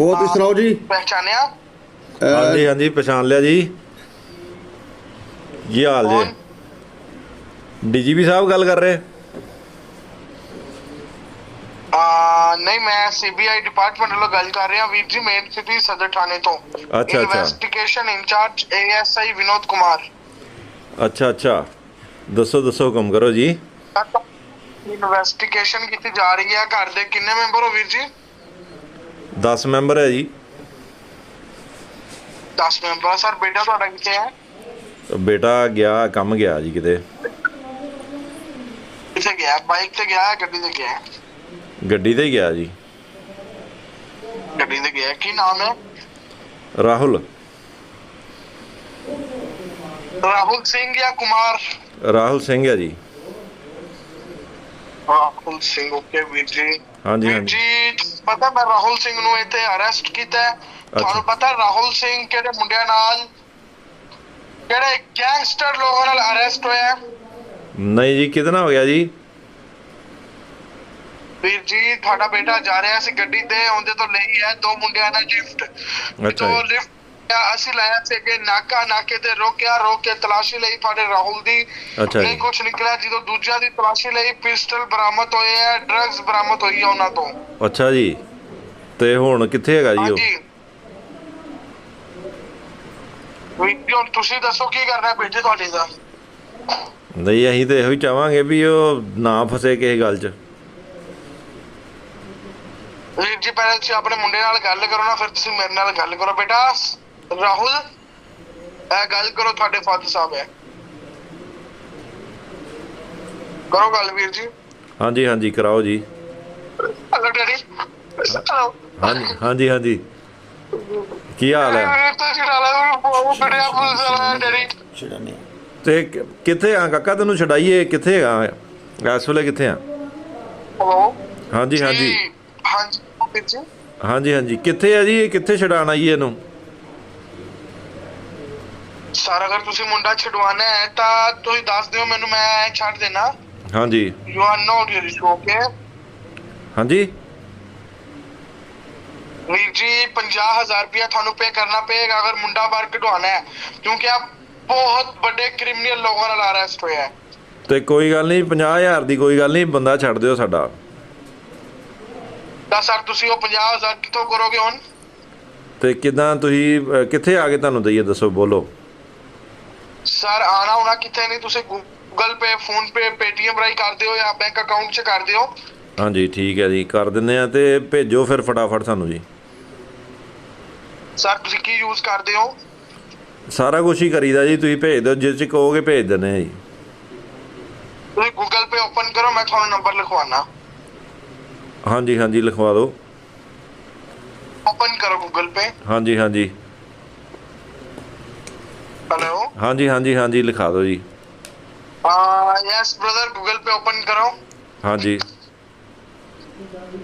ਹੋਰ ਤੁਸੀਂ ਸੁਣਾਓ ਜੀ? ਪਹਿਚਾਨਿਆ ਅਹ, ਹਾਂਜੀ ਹਾਂਜੀ ਪਛਾਣ ਲਿਆ ਜੀ। ਕੀ ਹਾਲ? ਜੀ? ਡੀਜੀਪੀ ਸਾਹਿਬ ਗੱਲ ਕਰ ਰਹੇ? ਆ ਨਹੀਂ ਮੈਂ ਸੀਬੀਆਈ ਡਿਪਾਰਟਮੈਂਟ ਵੱਲੋਂ ਗੱਲ ਕਰ ਰਿਹਾ ਵੀਰ ਜੀ ਮੇਨ ਸਿਟੀ ਸਦਰ ਥਾਣੇ ਤੋਂ। ਅੱਛਾ। Investigation incharge ASI Vinod Kumar. ਅੱਛਾ ਅੱਛਾ। ਦੱਸੋ ਦੱਸੋ ਹੁਕਮ ਕਰੋ ਜੀ। ਇਨਵੈਸਟੀਗੇਸ਼ਨ ਕੀਤੀ ਜਾ ਰਹੀ ਹੈ ਘਰ ਦੇ ਕਿੰਨੇ ਮੈਂਬਰ ਹੋ ਵੀਰ ਜੀ? 10 ਮੈਂਬਰ ਹੈ ਜੀ। 10 ਮੈਂਬਰ ਸਰ ਬੇਟਾ ਤੁਹਾਡਾ ਕਿੱਥੇ ਹੈ? ਬੇਟਾ ਗਿਆ ਕੰਮ ਗਿਆ ਜੀ ਕਿਤੇ। ਕਿੱਥੇ ਗਿਆ? ਬਾਈਕ ਤੇ ਗਿਆ ਗੱਡੀ ਤੇ ਗਿਆ? ਗੱਡੀ ਤੇ ਗਿਆ ਜੀ। ਗੱਡੀ ਤੇ ਗਿਆ। ਕੀ ਨਾਮ ਹੈ? ਰਾਹੁਲ। ਰਾਹੁਲ ਸਿੰਘ ਜਾਂ ਕੁਮਾਰ? ਰਾਹੁਲ ਸਿੰਘ ਹੈ ਜੀ। ਰਾਹੁਲ ਸਿੰਘ ਓਕੇ ਵੀਰ ਜੀ। ਹਾਂਜੀ ਵੀਰ ਹਾਂਜੀ। ਜੀ ਪਤਾ ਮੈਂ ਰਾਹੁਲ ਸਿੰਘ ਨੂੰ ਇੱਥੇ ਅਰੈਸਟ ਕੀਤਾ ਹੈ। ਤੁਹਾਨੂੰ ਪਤਾ ਰਾਹੁਲ ਸਿੰਘ ਕਿਹੜੇ ਮੁੰਡਿਆਂ ਨਾਲ ਕਿਹੜੇ ਗੈਂਗਸਟਰ ਲੋਕਾਂ ਨਾਲ ਅਰੈਸਟ ਹੋਇਆ? ਨਹੀਂ ਜੀ ਕਿਤਨਾ ਹੋ ਗਿਆ ਜੀ ਵੀਰ ਜੀ ਤੁਹਾਡਾ ਬੇਟਾ ਜਾ ਰਿਹਾ ਸੀ ਗੱਡੀ ਤੇ ਉਹਦੇ ਤੋਂ ਲਈ ਹੈ ਦੋ ਮੁੰਡਿਆਂ ਨਾਲ ਲਿਫਟ ਅੱਛਾ। ਲਿਫਟ ਅਸੀਂ ਲਾਇਆ ਸੀ ਕਿ ਨਾਕਾ ਨਾਕੇ ਤੇ ਰੋਕਿਆ ਰੋਕ ਕੇ ਤਲਾਸ਼ੀ ਲਈ ਤੁਹਾਡੇ ਰਾਹੁਲ ਦੀ। ਨਹੀਂ ਕੁਝ ਨਿਕਲਿਆ ਜਦੋਂ ਦੂਜਿਆਂ ਦੀ ਤਲਾਸ਼ੀ ਲਈ ਪਿਸਟਲ ਬਰਾਮਦ ਹੋਏ ਹੈ ਡਰੱਗਸ ਬਰਾਮਦ ਹੋਈ ਹੈ ਉਹਨਾਂ ਤੋਂ। ਅੱਛਾ ਜੀ। ਤੇ ਹੁਣ ਕਿੱਥੇ ਹੈਗਾ ਜੀ ਉਹ? ਹੁਣ ਤੁਸੀਂ ਦੱਸੋ ਕੀ ਕਰਨਾ ਹੈ ਬੇਟੇ ਤੁਹਾਡੇ ਦਾ? ਨਹੀਂ ਅਸੀਂ ਤੇ ਇਹੋ ਹੀ ਚਾਹਾਂਗੇ ਵੀ ਉਹ ਨਾ ਫਸੇ ਕਿਸੇ ਗੱਲ 'ਚ। ਵੀਰ ਜੀ ਪਹਿਲਾਂ ਤੁਸੀਂ ਆਪਣੇ ਮੁੰਡੇ ਨਾਲ ਗੱਲ ਕਰੋ ਨਾ ਫਿਰ ਤੁਸੀਂ ਮੇਰੇ ਨਾਲ ਗੱਲ ਕਰੋ। ਬੇਟਾ ਰਾਹੁਲ ਇਹ ਗੱਲ ਕਰੋ ਤੁਹਾਡੇ ਫਾਦਰ ਸਾਹਿਬ ਹੈ। ਕਰੋ ਗੱਲ ਵੀਰ ਜੀ। ਹਾਂਜੀ ਹਾਂਜੀ ਕਰਾਓ ਜੀ। ਹਲੋ ਡੈਡੀ ਹਾਂਜੀ ਹਾਂਜੀ ਹਾਂਜੀ। ਕੀ ਹਾਲ ਹੈ? ਤੇ ਕਿੱਥੇ ਆ ਕਾਕਾ? ਤੈਨੂੰ ਛਡਾਈਏ ਕਿੱਥੇ ਹੈਗਾ ਇਸ ਵੇਲੇ ਕਿੱਥੇ ਆ? ਹਲੋ ਹਾਂਜੀ ਹਾਂਜੀ। ਜੀ, ਹਾਂਜੀ ਜੀ। ਹਾਂਜੀ ਹਾਂਜੀ। ਕਿੱਥੇ ਆ ਜੀ? ਇਹ ਕਿੱਥੇ ਛਡਾਣ ਆਈ ਇਹਨੂੰ? ਸਰ ਅਗਰ ਤੁਸੀਂ ਮੁੰਡਾ ਛਡਵਾਣਾ ਹੈ ਤਾਂ ਤੁਸੀਂ ਦੱਸ ਦਿਓ ਮੈਨੂੰ ਮੈਂ ਛੱਡ ਦੇਣਾ। ਹਾਂਜੀ। You are not issue okay ਹਾਂਜੀ। ਵੀਰ ਜੀ 50000 ਰੁਪਇਆ ਤੁਹਾਨੂੰ ਪੇ ਕਰਨਾ ਪਏਗਾ ਅਗਰ ਮੁੰਡਾ ਬਾਹਰ ਕਢਵਾਉਣਾ ਹੈ। ਕਿਉਂਕਿ ਆਪ ਬਹੁਤ ਵੱਡੇ ਕ੍ਰਿਮੀਨਲ ਲੋਕਾਂ ਨਾਲ ਅਰੈਸਟ ਹੋਇਆ ਹੈ। ਤੇ ਕੋਈ ਗੱਲ ਨਹੀਂ 50000 ਦੀ ਕੋਈ ਗੱਲ ਨਹੀਂ ਬੰਦਾ ਛੱਡ ਦਿਓ ਸਾਡਾ। ਤਾਂ ਸਰ ਤੁਸੀਂ ਉਹ 50000 ਕਿੱਥੋਂ ਕਰੋਗੇ ਹੁਣ? ਤੇ ਕਿਦਾਂ ਤੁਸੀਂ ਅਹ, ਕਿੱਥੇ ਆ ਕੇ ਤੁਹਾਨੂੰ ਦਈਏ ਦੱਸੋ ਬੋਲੋ। ਸਰ ਆਣਾ ਹੋਣਾ ਕਿੱਥੇ ਨਹੀਂ ਤੁਸੀਂ Google Pay PhonePe Paytm ਰਾਹੀਂ ਕਰ ਦਿਓ ਜਾਂ ਬੈਂਕ ਅਕਾਊਂਟ 'ਚ ਕਰ ਦਿਓ ਹਾਂਜੀ ਠੀਕ ਹੈ ਜੀ ਕਰ ਦਿੰਨੇ ਆ ਤੇ ਭੇਜੋ ਫਿਰ ਫਟਾਫਟ ਸਾਨੂੰ ਜੀ। ਸਰ ਤੁਸੀਂ ਕੀ ਯੂਜ਼ ਕਰਦੇ ਹੋ? ਸਾਰਾ ਕੁਝ ਹੀ ਕਰੀਦਾ ਜੀ ਤੁਸੀਂ ਭੇਜ ਦਿਓ ਜਿਸ ਚ ਕਹੋਗੇ ਭੇਜ ਦਿੰਨੇ ਆ ਜੀ। ਤੁਸੀਂ ਗੂਗਲ ਪੇ ਓਪਨ ਕਰੋ ਮੈਂ ਤੁਹਾਨੂੰ ਨੰਬਰ ਲਿਖਵਾਣਾ ਹਾਂਜੀ ਹਾਂਜੀ ਲਿਖਵਾ ਦਿਓ। ਓਪਨ ਕਰੋ ਗੂਗਲ ਪੇ ਹਾਂਜੀ ਹਾਂਜੀ। ਹੈਲੋ ਹਾਂਜੀ ਹਾਂਜੀ ਹਾਂਜੀ ਲਿਖਾ ਦਿਓ ਜੀ ਆ yes brother Google Pay open ਕਰੋ ਹਾਂਜੀ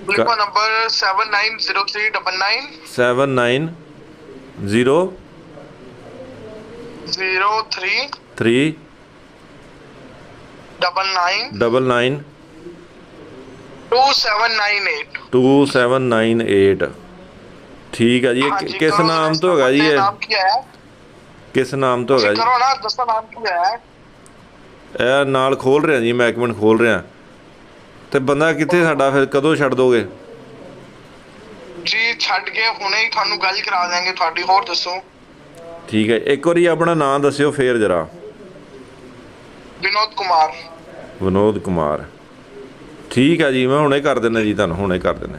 ਲਿਖੋ ਨੰਬਰ 790399 79 0 03 3 99 ਡਬਲ 9 2798 2798 ਠੀਕ ਹੈ ਜੀ ਇਹ ਕਿ- ਕਿਸ ਨਾਮ ਤੋਂ ਹੈਗਾ ਜੀ ਇਹ ਨਾਮ ਕੀ ਹੈ ਕਿਸ ਨਾਮ ਤੋਂ ਹੈਗਾ ਤੁਸੀਂ ਜੀ? ਕਰੋ ਨਾ ਦੱਸੋ ਨਾਮ ਕੀ ਹੈ? ਇਹ ਨਾਲ ਖੋਲ ਰਿਹਾ ਜੀ ਮੈਂ ਇੱਕ ਮਿੰਟ ਖੋਲ ਰਿਹਾ। ਤੇ ਬੰਦਾ ਕਿੱਥੇ ਸਾਡਾ ਫਿਰ ਕਦੋਂ ਛੱਡ ਦੋਗੇ? ਜੀ ਛੱਡ ਕੇ ਹੁਣੇ ਹੀ ਤੁਹਾਨੂੰ ਗੱਲ ਕਰਾ ਦਾਂਗੇ ਤੁਹਾਡੀ ਹੋਰ ਦੱਸੋ। ਠੀਕ ਹੈ ਇੱਕ ਵਾਰੀ ਆਪਣਾ ਨਾਮ ਦੱਸਿਓ ਫੇਰ ਜਰਾ। ਵਿਨੋਦ ਕੁਮਾਰ। ਵਿਨੋਦ ਕੁਮਾਰ। ਠੀਕ ਹੈ ਜੀ ਮੈਂ ਹੁਣੇ ਕਰ ਦਿੰਦਾ ਜੀ ਤੁਹਾਨੂੰ ਹੁਣੇ ਕਰ ਦਿੰਦਾ।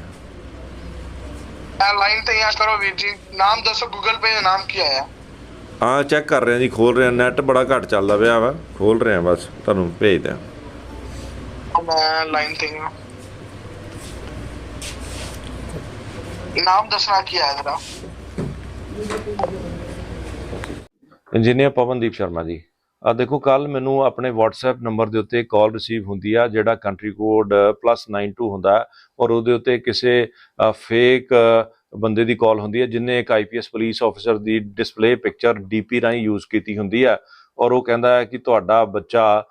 ਇਹ ਲਾਈਨ ਤੇ यहाँ ਕਰੋ ਵੀਰ ਜੀ। ਨਾਮ ਦੱਸੋ ਗੂਗਲ ਪੇ ਦਾ ਨਾਮ ਕੀ ਆਇਆ? ਆ ਚੈੱਕ ਕਰ ਰਿਹਾ ਜੀ ਖੋਲ ਰਿਹਾ ਨੈਟ ਬੜਾ ਘੱਟ ਚੱਲਦਾ ਪਿਆ ਵਾ। ਖੋਲ ਰਿਹਾ ਬਸ ਤੁਹਾਨੂੰ ਭੇਜ ਦਿਆਂ। ਮੈਂ ਲਾਈਨ ਤੇ ਹਾਂ ਨਾਮ ਦੱਸਣਾ ਕੀ ਆਇਆ ਜਰਾ ਇੰਜੀਨੀਅਰ ਪਵਨਦੀਪ ਸ਼ਰਮਾ ਜੀ। ਆ ਦੇਖੋ ਕੱਲ ਮੈਨੂੰ ਆਪਣੇ WhatsApp ਨੰਬਰ ਦੇ ਉੱਤੇ ਕਾਲ ਰਿਸੀਵ ਹੁੰਦੀ ਆ ਜਿਹੜਾ ਕੰਟਰੀ ਕੋਡ +92 ਹੁੰਦਾ ਔਰ ਉਹਦੇ ਉੱਤੇ ਕਿਸੇ ਫੇਕ ਬੰਦੇ ਦੀ ਕਾਲ ਹੁੰਦੀ ਹੈ, ਜਿਨੇ ਇੱਕ ਆਈਪੀਐਸ ਪੁਲਿਸ ਆਫੀਸਰ ਦੀ ਡਿਸਪਲੇ ਪਿਕਚਰ ਡੀਪੀ ਰਾਹੀਂ ਯੂਜ਼ ਕੀਤੀ ਹੁੰਦੀ ਹੈ ਔਰ ਉਹ ਕਹਿੰਦਾ ਹੈ ਕਿ ਤੁਹਾਡਾ ਬੱਚਾ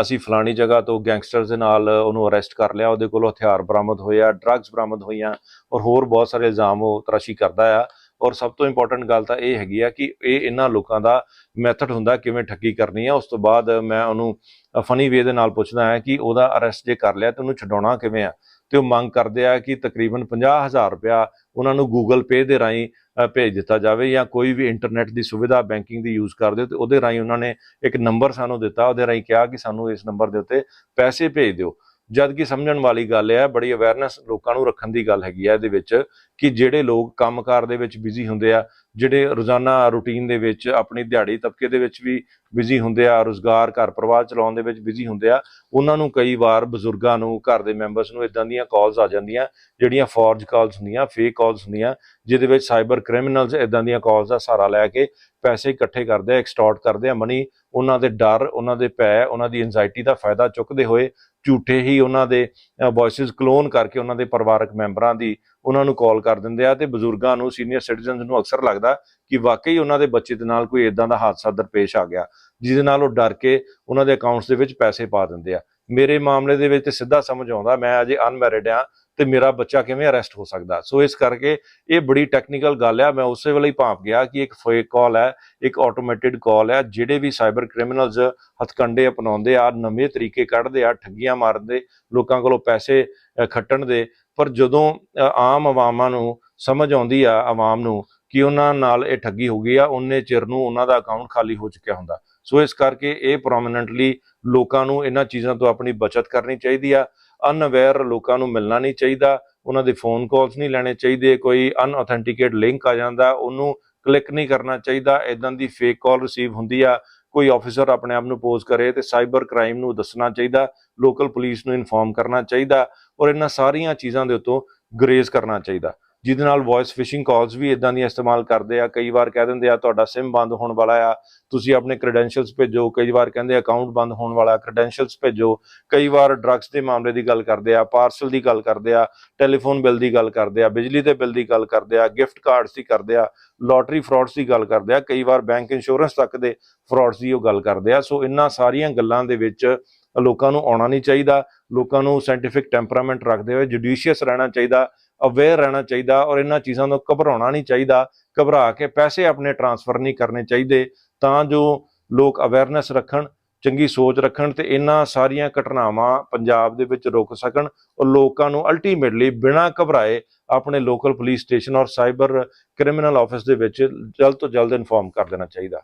ਅਸੀਂ ਫਲਾਣੀ ਜਗ੍ਹਾ ਤੋਂ ਗੈਂਗਸਟਰਸ ਦੇ ਨਾਲ ਉਹਨੂੰ ਅਰੈਸਟ ਕਰ ਲਿਆ, ਉਹਦੇ ਕੋਲੋਂ ਹਥਿਆਰ ਬਰਾਮਦ ਹੋਇਆ ਡਰੱਗਸ ਬਰਾਮਦ ਹੋਈਆਂ ਔਰ ਹੋਰ ਬਹੁਤ ਸਾਰੇ ਇਲਜ਼ਾਮ ਉਹ ਤਰਾਸ਼ੀ ਕਰਦਾ ਆ ਔਰ ਸਭ ਤੋਂ ਇੰਪੋਰਟੈਂਟ ਗੱਲ ਤਾਂ ਇਹ ਹੈਗੀ ਆ ਕਿ ਇਹ ਇਹਨਾਂ ਲੋਕਾਂ ਦਾ ਮੈਥਡ ਹੁੰਦਾ ਕਿਵੇਂ ਠੱਗੀ ਕਰਨੀ ਆ, ਉਸ ਤੋਂ ਬਾਅਦ ਮੈਂ ਉਹਨੂੰ ਫਨੀ ਵੇ ਦੇ ਨਾਲ ਪੁੱਛਦਾ ਹਾਂ ਕਿ ਉਹਦਾ ਅਰੈਸਟ ਜੇ ਕਰ ਲਿਆ ਤੇ ਉਹਨੂੰ ਛਡਾਉਣਾ ਕਿਵੇਂ ਆ। ਤੇ ਉਹ ਮੰਗ ਕਰਦੇ ਆ ਕਿ ਤਕਰੀਬਨ 50000 ਰੁਪਇਆ ਉਹਨਾਂ ਨੂੰ ਗੂਗਲ ਪੇ ਦੇ ਰਾਹੀਂ ਭੇਜ ਦਿੱਤਾ ਜਾਵੇ ਜਾਂ ਕੋਈ ਵੀ ਇੰਟਰਨੈਟ ਦੀ ਸੁਵਿਧਾ ਬੈਂਕਿੰਗ ਦੀ ਯੂਜ਼ ਕਰਦੇ ਹੋ ਤੇ ਉਹਦੇ ਰਾਹੀਂ ਉਹਨਾਂ ਨੇ ਇੱਕ ਨੰਬਰ ਸਾਨੂੰ ਦਿੱਤਾ, ਉਹਦੇ ਰਾਹੀਂ ਕਿਹਾ ਕਿ ਸਾਨੂੰ ਇਸ ਨੰਬਰ ਦੇ ਉੱਤੇ ਪੈਸੇ ਭੇਜ ਦਿਓ। ਜਦ ਕਿ ਸਮਝਣ ਵਾਲੀ ਗੱਲ ਹੈ, ਬੜੀ ਅਵੇਅਰਨੈਸ ਲੋਕਾਂ ਨੂੰ ਰੱਖਣ ਦੀ ਗੱਲ ਹੈਗੀ ਹੈ ਇਹਦੇ ਵਿੱਚ ਕਿ ਜਿਹੜੇ ਲੋਕ ਕੰਮਕਾਰ ਦੇ ਵਿੱਚ ਬਿਜ਼ੀ ਹੁੰਦੇ ਆ ਜਿਹੜੇ ਰੋਜ਼ਾਨਾ ਰੂਟੀਨ ਦੇ ਵਿੱਚ ਆਪਣੀ ਦਿਹਾੜੀ ਤਬਕੇ ਦੇ ਵਿੱਚ ਵੀ ਬਿਜ਼ੀ ਹੁੰਦੇ ਆ, ਰੋਜ਼ਗਾਰ, ਘਰ ਪਰਿਵਾਰ ਚਲਾਉਣ ਦੇ ਵਿੱਚ ਬਿਜ਼ੀ ਹੁੰਦੇ ਆ, ਉਹਨਾਂ ਨੂੰ ਕਈ ਵਾਰ ਬਜ਼ੁਰਗਾਂ ਨੂੰ, ਘਰ ਦੇ ਮੈਂਬਰਸ ਨੂੰ ਇਦਾਂ ਦੀਆਂ ਕਾਲਸ ਆ ਜਾਂਦੀਆਂ, ਜਿਹੜੀਆਂ ਫੋਰਜ ਕਾਲਸ ਹੁੰਦੀਆਂ ਫੇਕ ਕਾਲਸ ਹੁੰਦੀਆਂ, ਜਿਹਦੇ ਵਿੱਚ ਸਾਈਬਰ ਕ੍ਰਿਮੀਨਲਸ ਇਦਾਂ ਦੀਆਂ ਕਾਲਸ ਦਾ ਸਹਾਰਾ ਲੈ ਕੇ ਪੈਸੇ ਇਕੱਠੇ ਕਰਦੇ ਆ ਐਕਸਟੋਰਟ ਕਰਦੇ ਆ ਮਨੀ ਉਹਨਾਂ ਦੇ ਡਰ, ਉਹਨਾਂ ਦੇ ਭੈ, ਉਹਨਾਂ ਦੀ ਐਂਜ਼ਾਈਟੀ ਦਾ ਫਾਇਦਾ ਚੁੱਕਦੇ ਹੋਏ ਝੂਠੇ ਹੀ ਉਹਨਾਂ ਦੇ ਵੌਇਸਸ ਕਲੋਨ ਕਰਕੇ ਉਹਨਾਂ ਦੇ ਪਰਿਵਾਰਕ ਮੈਂਬਰਾਂ ਦੀ ਉਹਨਾਂ ਨੂੰ ਕਾਲ ਕਰ ਦਿੰਦੇ ਆ ਤੇ ਬਜ਼ੁਰਗਾਂ ਨੂੰ ਸੀਨੀਅਰ ਸਿਟੀਜ਼ਨਸ ਨੂੰ ਅਕਸਰ ਲੱਗਦਾ ਕਿ ਵਾਕਈ ਉਹਨਾਂ ਦੇ ਬੱਚੇ ਦੇ ਨਾਲ ਕੋਈ ਇਦਾਂ ਦਾ ਹਾਦਸਾ ਦਰਪੇਸ਼ ਆ ਗਿਆ, ਜਿਹਦੇ ਨਾਲ ਉਹ ਡਰ ਕੇ ਉਹਨਾਂ ਦੇ ਅਕਾਊਂਟਸ ਦੇ ਵਿੱਚ ਪੈਸੇ ਪਾ ਦਿੰਦੇ ਆ। ਮੇਰੇ ਮਾਮਲੇ ਦੇ ਵਿੱਚ ਤੇ ਸਿੱਧਾ ਸਮਝ ਆਉਂਦਾ, ਮੈਂ ਅਜੇ ਅਨਮੈਰਿਡ ਆ ਤੇ ਮੇਰਾ ਬੱਚਾ ਕਿਵੇਂ ਅਰੈਸਟ ਹੋ ਸਕਦਾ? ਸੋ ਇਸ ਕਰਕੇ ਇਹ ਬੜੀ ਟੈਕਨੀਕਲ ਗੱਲ ਆ, ਮੈਂ ਉਸੇ ਵੇਲੇ ਹੀ ਭਾਂਪ ਗਿਆ ਕਿ ਇੱਕ ਫੇਕ ਕਾਲ ਹੈ, ਇੱਕ ਆਟੋਮੇਟਿਡ ਕਾਲ ਹੈ, ਜਿਹੜੇ ਵੀ ਸਾਈਬਰ ਕ੍ਰਿਮੀਨਲਸ ਹਥਕੰਡੇ ਅਪਣਾਉਂਦੇ ਆ, ਨਵੇਂ ਤਰੀਕੇ ਕੱਢਦੇ ਆ, ਠੱਗੀਆਂ ਮਾਰਦੇ, ਲੋਕਾਂ ਕੋਲੋਂ ਪੈਸੇ ਖੱਟਣ ਦੇ ਪਰ ਜਦੋਂ ਆਮ ਆਵਾਮਾਂ ਨੂੰ ਸਮਝ ਆਉਂਦੀ ਆ, ਆਵਾਮ ਨੂੰ ਕਿ ਉਹਨਾਂ ਨਾਲ ਇਹ ਠੱਗੀ ਹੋ ਗਈ ਆ, ਉਹਨੇ ਚਿਰ ਨੂੰ ਉਹਨਾਂ ਦਾ ਅਕਾਊਂਟ ਖਾਲੀ ਹੋ ਚੁੱਕਿਆ ਹੁੰਦਾ। ਸੋ ਇਸ ਕਰਕੇ ਇਹ ਪ੍ਰੋਮਿਨੈਂਟਲੀ ਲੋਕਾਂ ਨੂੰ ਇਹਨਾਂ ਚੀਜ਼ਾਂ ਤੋਂ ਆਪਣੀ ਬਚਤ ਕਰਨੀ ਚਾਹੀਦੀ ਆ। ਅਨਅਵੇਅਰ ਲੋਕਾਂ ਨੂੰ ਮਿਲਣਾ ਨਹੀਂ ਚਾਹੀਦਾ, ਉਹਨਾਂ ਦੇ ਫੋਨ ਕਾਲਸ ਨਹੀਂ ਲੈਣੇ ਚਾਹੀਦੇ, ਕੋਈ ਅਨਆਥੈਂਟਿਕੇਟ ਲਿੰਕ ਆ ਜਾਂਦਾ, ਉਹਨੂੰ ਕਲਿੱਕ ਨਹੀਂ ਕਰਨਾ ਚਾਹੀਦਾ ਇਦਾਂ ਦੀ ਫੇਕ ਕਾਲ ਰਿਸੀਵ ਹੁੰਦੀ ਆ। ਕੋਈ ਆਫੀਸਰ ਆਪਣੇ ਆਪ ਨੂੰ ਪੋਜ਼ ਕਰੇ ਤੇ ਸਾਈਬਰ ਕ੍ਰਾਈਮ ਨੂੰ ਦੱਸਣਾ ਚਾਹੀਦਾ ਲੋਕਲ ਪੁਲਿਸ ਨੂੰ ਇਨਫੋਰਮ ਕਰਨਾ ਚਾਹੀਦਾ ਔਰ ਇਹਨਾਂ ਸਾਰੀਆਂ ਚੀਜ਼ਾਂ ਦੇ ਉੱਤੋਂ ਗਰੇਜ਼ ਕਰਨਾ ਚਾਹੀਦਾ। ਜਿਹਦੇ ਨਾਲ ਵੌਇਸ ਫਿਸ਼ਿੰਗ ਕਾਲਸ ਵੀ ਇਦਾਂ ਦੀਆਂ ਇਸਤੇਮਾਲ ਕਰਦੇ ਆ, ਕਈ ਵਾਰ ਕਹਿ ਦਿੰਦੇ ਆ, ਤੁਹਾਡਾ ਸਿਮ ਬੰਦ ਹੋਣ ਵਾਲਾ ਆ, ਤੁਸੀਂ ਆਪਣੇ ਕ੍ਰੈਡੈਂਸ਼ੀਅਲਸ ਭੇਜੋ। ਕਈ ਵਾਰ ਕਹਿੰਦੇ ਅਕਾਊਂਟ ਬੰਦ ਹੋਣ ਵਾਲਾ ਕ੍ਰੈਡੈਂਸ਼ੀਅਲਸ ਭੇਜੋ। ਕਈ ਵਾਰ ਡਰੱਗਸ ਦੇ ਮਾਮਲੇ ਦੀ ਗੱਲ ਕਰਦੇ ਆ ਪਾਰਸਲ ਦੀ ਗੱਲ ਕਰਦੇ ਆ ਟੈਲੀਫੋਨ ਬਿੱਲ ਦੀ ਗੱਲ ਕਰਦੇ ਆ, ਬਿਜਲੀ ਦੇ ਬਿੱਲ ਦੀ ਗੱਲ ਕਰਦੇ ਆ ਗਿਫਟ ਕਾਰਡਸ ਦੀ ਕਰਦੇ ਆ ਲੋਟਰੀ ਫਰਾਡਸ ਦੀ ਗੱਲ ਕਰਦੇ ਆ, ਕਈ ਵਾਰ ਬੈਂਕ ਇੰਸ਼ੋਰੈਂਸ ਤੱਕ ਦੇ ਫਰਾਡਸ ਦੀ ਉਹ ਗੱਲ ਕਰਦੇ ਆ। ਸੋ ਇਹਨਾਂ ਸਾਰੀਆਂ ਗੱਲਾਂ ਦੇ ਵਿੱਚ ਲੋਕਾਂ ਨੂੰ ਆਉਣਾ ਨਹੀਂ ਚਾਹੀਦਾ, ਲੋਕਾਂ ਨੂੰ ਸਾਇੰਟੀਫਿਕ ਟੈਂਪਰਾਮੈਂਟ ਰੱਖਦੇ ਹੋਏ ਜੁਡੀਸ਼ੀਅਸ ਰਹਿਣਾ ਚਾਹੀਦਾ ਅਵੇਅਰ ਰਹਿਣਾ ਚਾਹੀਦਾ ਔਰ ਇਹਨਾਂ ਚੀਜ਼ਾਂ ਤੋਂ ਘਬਰਾਉਣਾ ਨਹੀਂ ਚਾਹੀਦਾ, ਘਬਰਾ ਕੇ ਪੈਸੇ ਆਪਣੇ ਟ੍ਰਾਂਸਫਰ ਨਹੀਂ ਕਰਨੇ ਚਾਹੀਦੇ, ਤਾਂ ਜੋ ਲੋਕ ਅਵੇਅਰਨੈਸ ਰੱਖਣ, ਚੰਗੀ ਸੋਚ ਰੱਖਣ ਤੇ ਇਹਨਾਂ ਸਾਰੀਆਂ ਘਟਨਾਵਾਂ ਪੰਜਾਬ ਦੇ ਵਿੱਚ ਰੁਕ ਸਕਣ ਔਰ ਲੋਕਾਂ ਨੂੰ ਅਲਟੀਮੇਟਲੀ ਬਿਨਾਂ ਘਬਰਾਏ ਆਪਣੇ ਲੋਕਲ ਪੁਲਿਸ ਸਟੇਸ਼ਨ ਔਰ ਸਾਈਬਰ ਕ੍ਰਿਮੀਨਲ ਆਫਿਸ ਦੇ ਵਿੱਚ ਜਲਦ ਤੋਂ ਜਲਦ ਇਨਫੋਰਮ ਕਰ ਦੇਣਾ ਚਾਹੀਦਾ।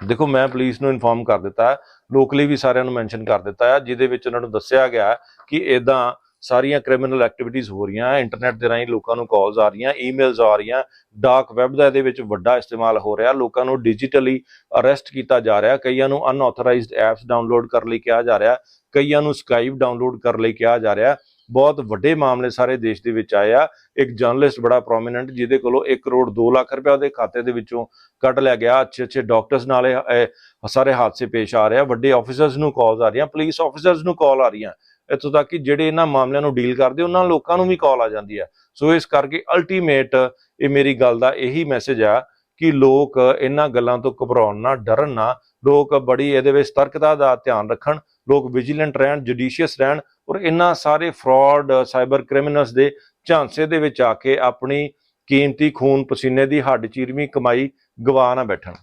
ਦੇਖੋ, ਮੈਂ ਪੁਲਿਸ ਨੂੰ ਇਨਫੋਰਮ ਕਰ ਦਿੱਤਾ ਲੋਕਲੀ ਵੀ ਸਾਰਿਆਂ ਨੂੰ ਮੈਂਸ਼ਨ ਕਰ ਦਿੱਤਾ ਹੈ, ਜਿਹਦੇ ਵਿੱਚ ਉਹਨਾਂ ਨੂੰ ਦੱਸਿਆ ਗਿਆ ਕਿ ਇਦਾਂ ਸਾਰੀਆਂ ਕ੍ਰਿਮੀਨਲ ਐਕਟੀਵਿਟੀਜ਼ ਹੋ ਰਹੀਆਂ ਇੰਟਰਨੈਟ ਦੇ ਰਾਹੀਂ ਲੋਕਾਂ ਨੂੰ ਕਾਲਸ ਆ ਰਹੀਆਂ ਈਮੇਲਸ ਆ ਰਹੀਆਂ ਡਾਰਕ ਵੈਬ ਦਾ ਇਹਦੇ ਵਿੱਚ ਵੱਡਾ ਇਸਤੇਮਾਲ ਹੋ ਰਿਹਾ, ਲੋਕਾਂ ਨੂੰ ਡਿਜੀਟਲੀ ਅਰੈਸਟ ਕੀਤਾ ਜਾ ਰਿਹਾ, ਕਈਆਂ ਨੂੰ ਅਨਆਥੋਰਾਈਜ਼ਡ ਐਪਸ ਡਾਊਨਲੋਡ ਕਰਨ ਲਈ ਕਿਹਾ ਜਾ ਰਿਹਾ, ਕਈਆਂ ਨੂੰ ਸਕਾਈਪ ਡਾਊਨਲੋਡ ਕਰਨ ਲਈ ਕਿਹਾ ਜਾ ਰਿਹਾ। ਬਹੁਤ ਵੱਡੇ ਮਾਮਲੇ ਸਾਰੇ ਦੇਸ਼ ਦੇ ਵਿੱਚ ਆਏ ਆ। ਇੱਕ ਜਰਨਲਿਸਟ ਬੜਾ ਪ੍ਰੋਮਿਨੈਂਟ ਜਿਹਦੇ ਕੋਲੋਂ 1 ਕਰੋੜ 2 ਲੱਖ ਰੁਪਏ ਉਹਦੇ ਖਾਤੇ ਦੇ ਵਿੱਚੋਂ ਕੱਢ ਲਿਆ ਗਿਆ। ਅੱਛੇ ਅੱਛੇ ਡਾਕਟਰਸ ਨਾਲ ਸਾਰੇ ਹਾਦਸੇ ਪੇਸ਼ ਆ ਰਹੇ ਆ। ਵੱਡੇ ਆਫੀਸਰਸ ਨੂੰ ਕਾਲਸ ਆ ਰਹੀਆਂ ਪੁਲਿਸ ਆਫੀਸਰਸ ਨੂੰ ਕਾਲ ਆ ਰਹੀਆਂ। ਇੱਥੋਂ ਤੱਕ ਕਿ ਜਿਹੜੇ ਇਹਨਾਂ ਮਾਮਲਿਆਂ ਨੂੰ ਡੀਲ ਕਰਦੇ, ਉਹਨਾਂ ਲੋਕਾਂ ਨੂੰ ਵੀ ਕਾਲ ਆ ਜਾਂਦੀ ਹੈ ਸੋ ਇਸ ਕਰਕੇ ਅਲਟੀਮੇਟ ਇਹ ਮੇਰੀ ਗੱਲ ਦਾ ਇਹੀ ਮੈਸੇਜ ਆ ਕਿ ਲੋਕ ਇਹਨਾਂ ਗੱਲਾਂ ਤੋਂ ਘਬਰਾਉਣ ਨਾ, ਡਰਨ ਨਾ। ਲੋਕ ਬੜੀ ਇਹਦੇ ਵਿੱਚ ਸਤਰਕਤਾ ਦਾ ਧਿਆਨ ਰੱਖਣ, ਲੋਕ ਵਿਜੀਲੈਂਟ ਰਹਿਣ ਜੁਡੀਸ਼ੀਅਸ ਰਹਿਣ ਔਰ ਇਹਨਾਂ ਸਾਰੇ ਫਰਾਡ ਸਾਈਬਰ ਕ੍ਰਿਮੀਨਲਸ ਦੇ ਝਾਂਸੇ ਦੇ ਵਿੱਚ ਆ ਕੇ ਆਪਣੀ ਕੀਮਤੀ ਖੂਨ ਪਸੀਨੇ ਦੀ ਹੱਡ ਚੀਰਵੀਂ ਕਮਾਈ ਗਵਾ ਨਾ ਬੈਠਣ।